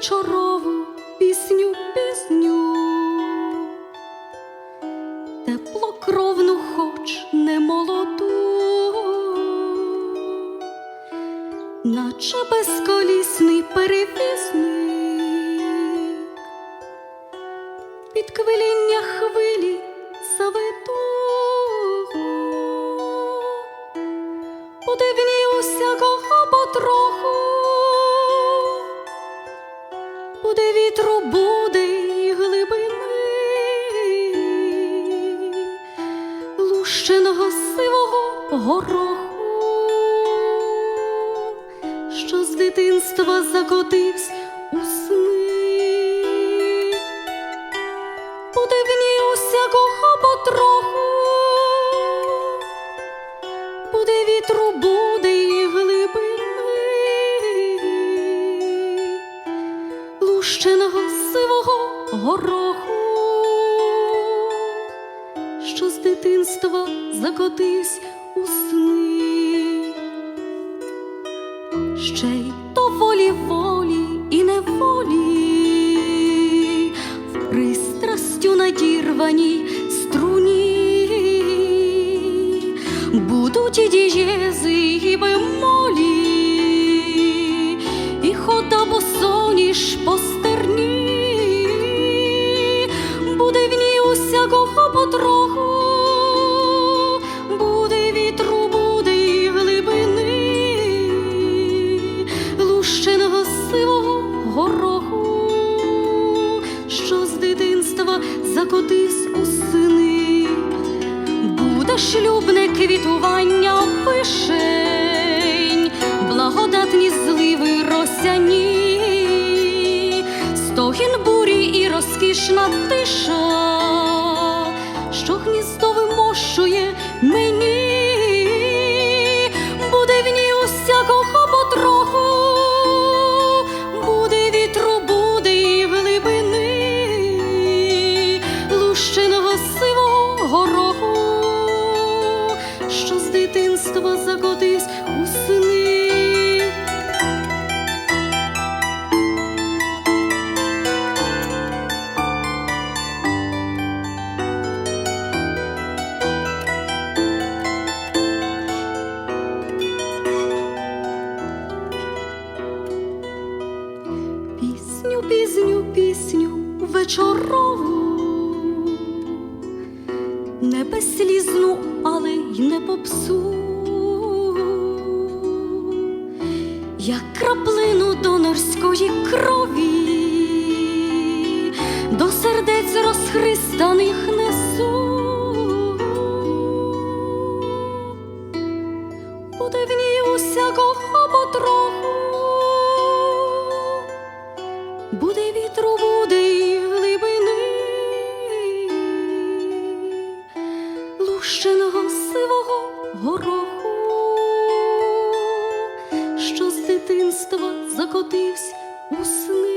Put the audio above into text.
вечорову пісню пісню, теплокровну, хоч не молоду, наче безколісний перевізник, під квиління хвилі заведу. Ній усякого потроху, вітру, буде й глибини, лущеного сивого гороху, що з дитинства закотився у сни, буде в ній усякого потроху буде вітру, буде лущеного сивого гороху, що з дитинства закотився у сни, ще й то волі волі і неволі, в пристрастю надірваній струні. Будуть і дієзи, і бемолі, босоніж по стерні, буде в ній усякого потроху, буде вітру, буде і глибини, лущеного сивого гороху, що з дитинства закотився у сини. Буде шлюбне квітування вишень, благодатні зливи росяні, стогін бурі і розкішна тиша, що гніздо вимощує мені, буде в ній усякого потроху, буде вітру, буде і глибини, лущеного сивого гороху, що з дитинства закотився у сни. Пісню, вечорову, не безслізну, але й не попсу, як краплину донорської крові, до сердець розхристаних несу. Буде в ній усякого дитинства закотивсь у сни.